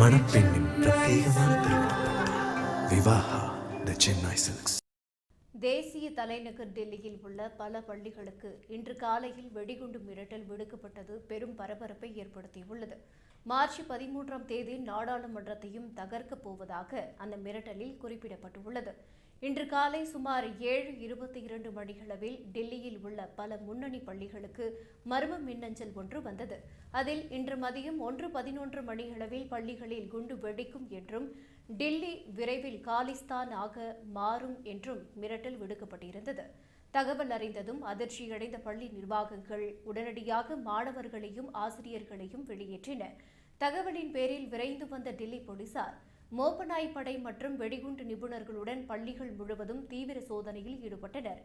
மணப்பெண்ணின் பிரத்யேகமான திருமணம் விவாஹா த சென்னை சில்க்ஸ். தேசிய தலைநகர் டெல்லியில் உள்ள பல பள்ளிகளுக்கு இன்று காலையில் வெடிகுண்டு மிரட்டல் விடுக்கப்பட்டது. பெரும் பரபரப்பை ஏற்படுத்தியுள்ளது. மார்ச் பதிமூன்றாம் தேதி நாடாளுமன்றத்தையும் தகர்க்கப் போவதாக அந்த மிரட்டலில் குறிப்பிடப்பட்டுள்ளது. இன்று காலை சுமார் ஏழு இருபத்தி இரண்டு மணிகளவில் டெல்லியில் உள்ள பல முன்னணி பள்ளிகளுக்கு மர்ம மின்னஞ்சல் ஒன்று வந்தது. அதில் இன்று மதியம் ஒன்று பதினொன்று மணியளவில் பள்ளிகளில் குண்டு வெடிக்கும் என்றும் டில்லி விரைவில் காலிஸ்தான் ஆக மாறும் என்றும் மிரட்டல் விடுக்கப்பட்டிருந்தது. தகவல் அறிந்ததும் அதிர்ச்சியடைந்த பள்ளி நிர்வாகங்கள் உடனடியாக மாணவர்களையும் ஆசிரியர்களையும் வெளியேற்றின. தகவலின் பேரில் விரைந்து வந்த டில்லி போலீசார் மோப்பநாய் படை மற்றும் வெடிகுண்டு நிபுணர்களுடன் பள்ளிகள் முழுவதும் தீவிர சோதனையில் ஈடுபட்டனர்.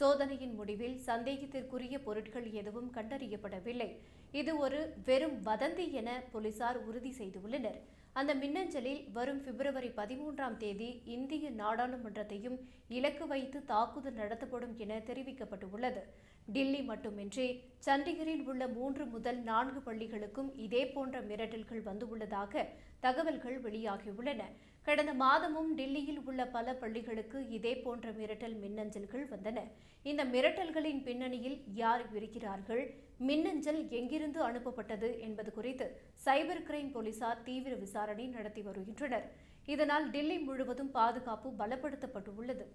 சோதனையின் முடிவில் சந்தேகத்திற்குரிய பொருட்கள் எதுவும் கண்டறியப்படவில்லை. இது ஒரு வெறும் வதந்தி என போலீசார் உறுதி செய்துள்ளனர் அந்த மின்னஞ்சலில் வரும் பிப்ரவரி பதிமூன்றாம் தேதி இந்திய நாடாளுமன்றத்தையும் இலக்கு வைத்து தாக்குதல் நடத்தப்படும் என தெரிவிக்கப்பட்டுள்ளது. டில்லி மட்டுமின்றி சண்டிகரில் உள்ள மூன்று முதல் நான்கு பள்ளிகளுக்கும் இதே போன்ற மிரட்டல்கள் வந்துள்ளதாக தகவல்கள் வெளியாகியுள்ளன. கடந்த மாதமும் டில்லியில் உள்ள பல பள்ளிகளுக்கு இதே போன்ற மிரட்டல் மின்னஞ்சல்கள் வந்தன. இந்த மிரட்டல்களின் பின்னணியில் யார் இருக்கிறார்கள்? மின்னஞ்சல் எங்கிருந்து அனுப்பப்பட்டது என்பது குறித்து சைபர் கிரைம் போலீசார் தீவிர விசாரணை நடத்தி வருகின்றனர். இதனால் டில்லி முழுவதும் பாதுகாப்பு பலப்படுத்தப்பட்டுள்ளது.